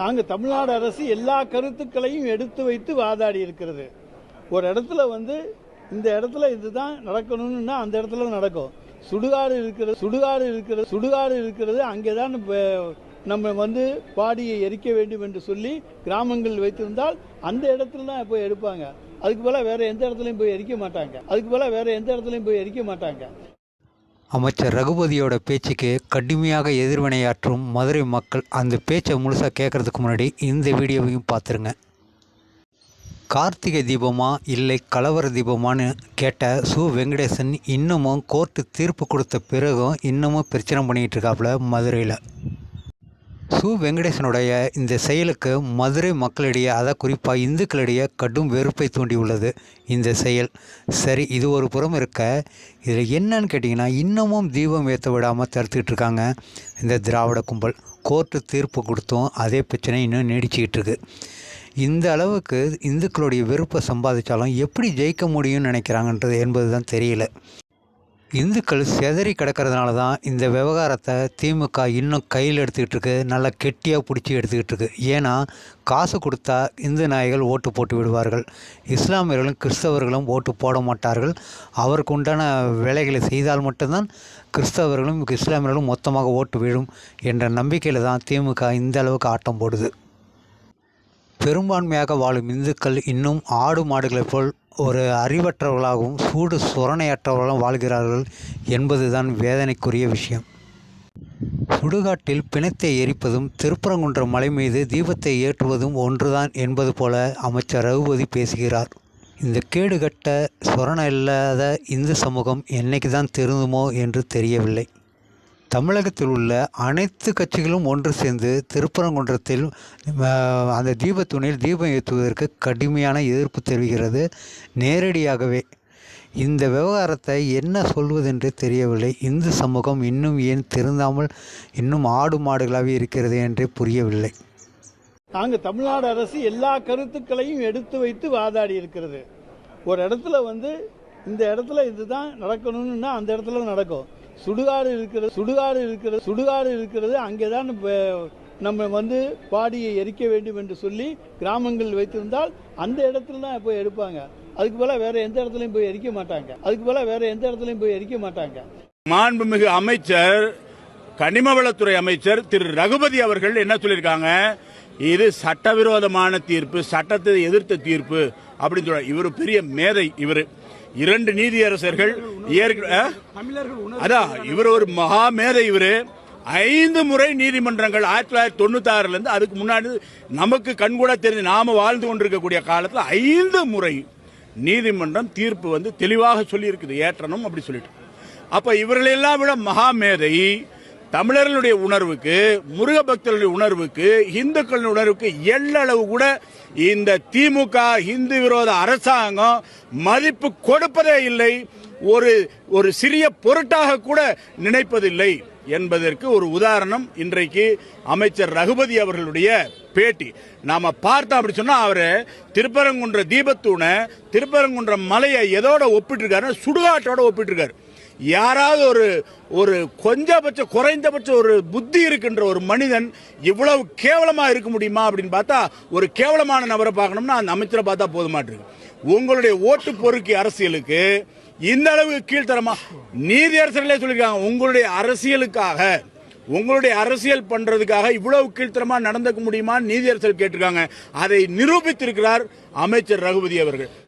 நாங்க தமிழ்நாடு அரசு எல்லா கருத்துக்களையும் எடுத்து வைத்து வாதாடி இருக்கிறது. ஒரு இடத்துல வந்து இந்த இடத்துல இதுதான் நடக்கணும்னா அந்த இடத்துல நடக்கும். சுடுகாடு இருக்கிறது சுடுகாடு இருக்கிறது சுடுகாடு இருக்கிறது அங்கேதான் நம்ம வந்து பாடியை எரிக்க வேண்டும் என்று சொல்லி கிராமங்கள் வைத்திருந்தால் அந்த இடத்துல தான் போய் எடுப்பாங்க. அதுக்கு போல வேற எந்த இடத்துலையும் போய் எரிக்க மாட்டாங்க. அதுக்கு போல வேற எந்த இடத்துலையும் போய் எரிக்க மாட்டாங்க. அமைச்சர் ரகுபதியோட பேச்சுக்கு கடுமையாக எதிர்வினையாற்றும் மதுரை மக்கள் அந்த பேச்சை முழுசாக கேட்கறதுக்கு முன்னாடி இந்த வீடியோவையும் பார்த்துருங்க கார்த்திகை தீபமா இல்லை கலவர தீபமான்னு கேட்ட சு. வெங்கடேசன் இன்னமும் கோர்ட்டு தீர்ப்பு கொடுத்த பிறகும் இன்னமும் பிரச்சனை பண்ணிகிட்டு இருக்காப்புல மதுரையில். சு வெங்கடேசனுடைய இந்த செயலுக்கு மதுரை மக்களிடையே அதை குறிப்பாக இந்துக்களிடையே கடும் வெறுப்பை தூண்டியுள்ளது இந்த செயல். சரி இது ஒரு புறம் இருக்க இதில் என்னன்னு கேட்டிங்கன்னா இன்னமும் தீபம் ஏற்ற விடாமல் தடுத்துக்கிட்டு இருக்காங்க இந்த திராவிட கும்பல். கோர்ட்டு தீர்ப்பு கொடுத்தும் அதே பிரச்சனை இன்னும் நீடிச்சிக்கிட்டு இருக்கு. இந்த அளவுக்கு இந்துக்களுடைய வெறுப்பை சம்பாதிச்சாலும் எப்படி ஜெயிக்க முடியும்னு நினைக்கிறாங்கன்றது என்பது தான் தெரியல. இந்துக்கள் செதறி கிடக்கிறதுனால தான் இந்த விவகாரத்தை திமுக இன்னும் கையில் எடுத்துக்கிட்டு இருக்கு நல்லா கெட்டியாக பிடிச்சி எடுத்துக்கிட்டு இருக்கு ஏன்னா காசு கொடுத்தா இந்து நாய்கள் ஓட்டு போட்டு விடுவார்கள். இஸ்லாமியர்களும் கிறிஸ்தவர்களும் ஓட்டு போட மாட்டார்கள். அவருக்கு உண்டான வேலைகளை செய்தால் மட்டும்தான் கிறிஸ்தவர்களும் இஸ்லாமியர்களும் மொத்தமாக ஓட்டு விழும் என்ற நம்பிக்கையில் தான் திமுக இந்த அளவுக்கு ஆட்டம் போடுது. பெரும்பான்மையாக வாழும் இந்துக்கள் இன்னும் ஆடு மாடுகளைப் போல் ஒரு அறிவற்றவர்களாகவும் சூடு சுரணையற்றவர்களும் வாழ்கிறார்கள் என்பதுதான் வேதனைக்குரிய விஷயம். சுடுகாட்டில் பிணத்தை எரிப்பதும் திருப்பரங்குன்ற மலை மீது தீபத்தை ஏற்றுவதும் ஒன்றுதான் என்பது போல அமைச்சர் ரகுபதி பேசுகிறார். இந்த கேடுகட்ட சுரண இல்லாத இந்து சமூகம் என்னைக்கு தான் திருந்துமோ என்று தெரியவில்லை. தமிழகத்தில் உள்ள அனைத்து கட்சிகளும் ஒன்று சேர்ந்து திருப்பரங்குன்றத்தில் அந்த தீபத்துணியில் தீபம் ஏற்றுவதற்கு கடுமையான எதிர்ப்பு தெரிவிக்கிறது. நேரடியாகவே இந்த விவகாரத்தை என்ன சொல்வதென்று தெரியவில்லை. இந்து சமூகம் இன்னும் ஏன் திருந்தாமல் இன்னும் ஆடு மாடுகளாகவே இருக்கிறது என்றே புரியவில்லை. நாங்கள் தமிழ்நாடு அரசு எல்லா கருத்துக்களையும் எடுத்து வைத்து வாதாடி இருக்கிறது. ஒரு இடத்துல வந்து இந்த இடத்துல இதுதான் நடக்கணும்னா அந்த இடத்துல நடக்கும். சுடுகாடு இருக்கிறது சுடுகாடு இருக்கிறது சுடுகாடு இருக்கிறது. அங்கேதான் நம்ம வந்து பாடியை எரிக்க வேண்டும் என்று சொல்லி கிராமங்கள் வைத்திருந்தால் அந்த இடத்துல தான் போய் எடுப்பாங்க. அதுக்கு போல வேற எந்த இடத்துலையும் போய் எரிக்க மாட்டாங்க. அதுக்கு போல வேற எந்த இடத்துலையும் போய் எரிக்க மாட்டாங்க. மாண்புமிகு அமைச்சர் கனிமவளத்துறை அமைச்சர் திரு ரகுபதி அவர்கள் என்ன சொல்லியிருக்காங்க? இது சட்டவிரோதமான தீர்ப்பு சட்டத்தை எதிர்த்த தீர்ப்பு அப்படின்னு சொல்ற இவர் பெரிய மேதை இவர். இரண்டு நீதியரசர்கள் ஆ? அதான் இவர் ஒரு மகா மேதை இவரு. ஐந்து முறை நீதிமன்றங்கள் ஆயிரத்தி தொள்ளாயிரத்தி தொண்ணூத்தி ஆறுல இருந்து அதுக்கு முன்னாடி நமக்கு கண்கூட தெரிஞ்சு நாம வாழ்ந்து கொண்டிருக்கக்கூடிய காலத்தில் ஐந்து முறை நீதிமன்றம் தீர்ப்பு வந்து தெளிவாக சொல்லி இருக்குது ஏற்றணும் அப்படி சொல்லிட்டு. அப்ப இவர்களெல்லாம் விட மகாமேதை தமிழர்களுடைய உணர்வுக்கு முருக பக்தர்களுடைய உணர்வுக்கு இந்துக்களின் உணர்வுக்கு எள்ளளவு கூட இந்த திமுக இந்து விரோத அரசாங்கம் மதிப்பு கொடுப்பதே இல்லை. ஒரு ஒரு சிறிய பொருட்டாக கூட நினைப்பதில்லை என்பதற்கு ஒரு உதாரணம் இன்றைக்கு அமைச்சர் ரகுபதி அவர்களுடைய பேட்டி. நாம பார்த்தோம் அப்படி சொன்னா அவரு திருப்பரங்குன்ற தீபத்தூணை திருப்பரங்குன்ற மலையை எதோட ஒப்பிட்டிருக்காரு சுடுகாட்டோட ஒப்பிட்டிருக்காரு. யாராவது ஒரு ஒரு கொஞ்சபட்ச குறைந்தபட்ச ஒரு புத்தி இருக்கின்ற ஒரு மனிதன் இவ்வளவு கேவலமாக இருக்க முடியுமா அப்படின்னு பார்த்தா ஒரு கேவலமான நபரை பார்க்கணும்னா அந்த அமைச்சரை பார்த்தா போதுமாட்டிருக்கு. உங்களுடைய ஓட்டு பொறுக்கி அரசியலுக்கு இந்த அளவுக்கு கீழ்த்தரமா நீதியரசர்களே சொல்லியிருக்காங்க உங்களுடைய அரசியலுக்காக உங்களுடைய அரசியல் பண்றதுக்காக இவ்வளவு கீழ்த்தரமா நடந்துக்க முடியுமா? நீதியரசர் கேட்டிருக்காங்க. அதை நிரூபித்திருக்கிறார் அமைச்சர் ரகுபதி அவர்கள்.